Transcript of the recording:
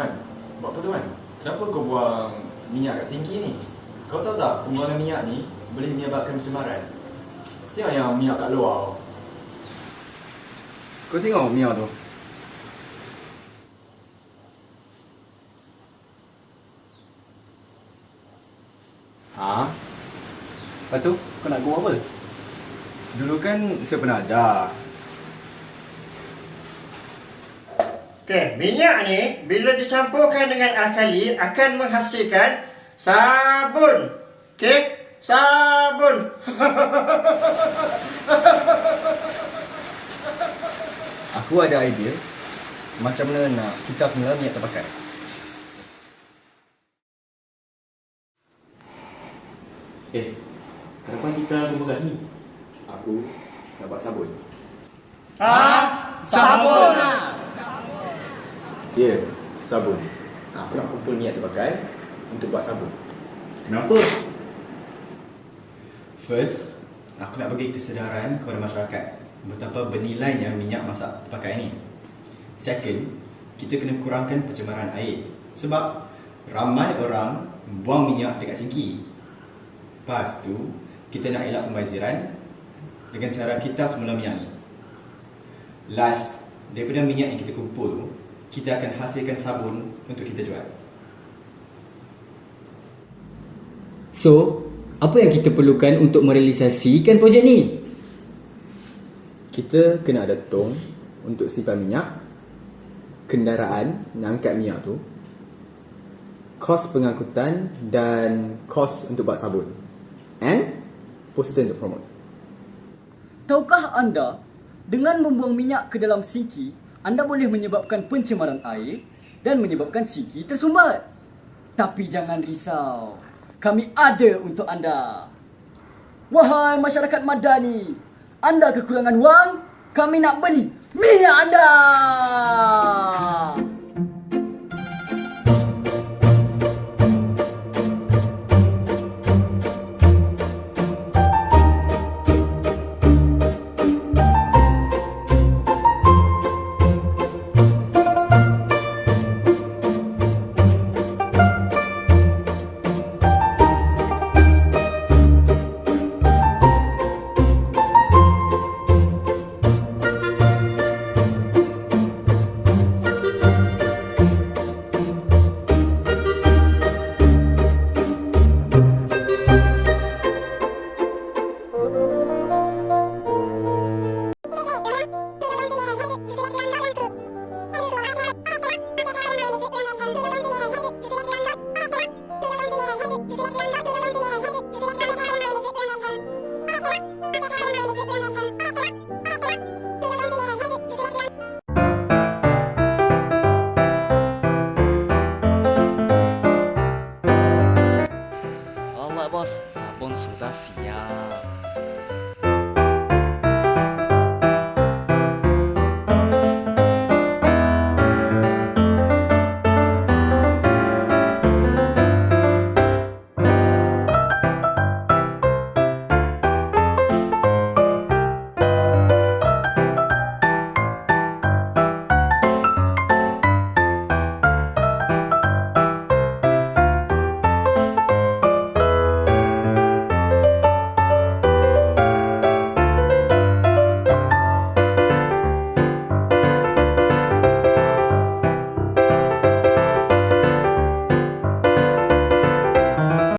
Man, buat apa tu Man? Kenapa kau buang minyak kat sinki ni? Kau tahu tak pembuangan minyak ni boleh menyebabkan pencemaran? Tengok yang minyak kat luar. Kau tengok minyak tu. Ha? Lepas tu, kau nak gua apa? Dulu kan saya pernah ajar. Okey, minyak ni bila dicampurkan dengan alkali akan menghasilkan sabun. Okey, sabun. Aku ada idea macam mana nak kita semula minyak terpakai. Eh, kenapa kita kumpul kat sini? Aku nak buat sabun. sabun. Ya, yeah, sabun. Aku nak kumpul minyak terpakai untuk buat sabun. Kenapa? First, aku nak bagi kesedaran kepada masyarakat betapa bernilainya minyak masak terpakai ni. Second, kita kena kurangkan pencemaran air sebab ramai orang buang minyak dekat sinki. Lepas tu, kita nak elak pembaziran dengan cara kita semula minyak ni. Last, daripada minyak yang kita kumpul kita akan hasilkan sabun untuk kita jual. So, apa yang kita perlukan untuk merealisasikan projek ni? Kita kena ada tong untuk simpan minyak, kenderaan nak angkat minyak tu, kos pengangkutan dan kos untuk buat sabun. And poster untuk promote. Tahukah anda, dengan membuang minyak ke dalam sinki, anda boleh menyebabkan pencemaran air dan menyebabkan sinki tersumbat. Tapi jangan risau. Kami ada untuk anda. Wahai masyarakat madani, anda kekurangan wang, kami nak beli minyak anda. Bos, sabun sudah siap.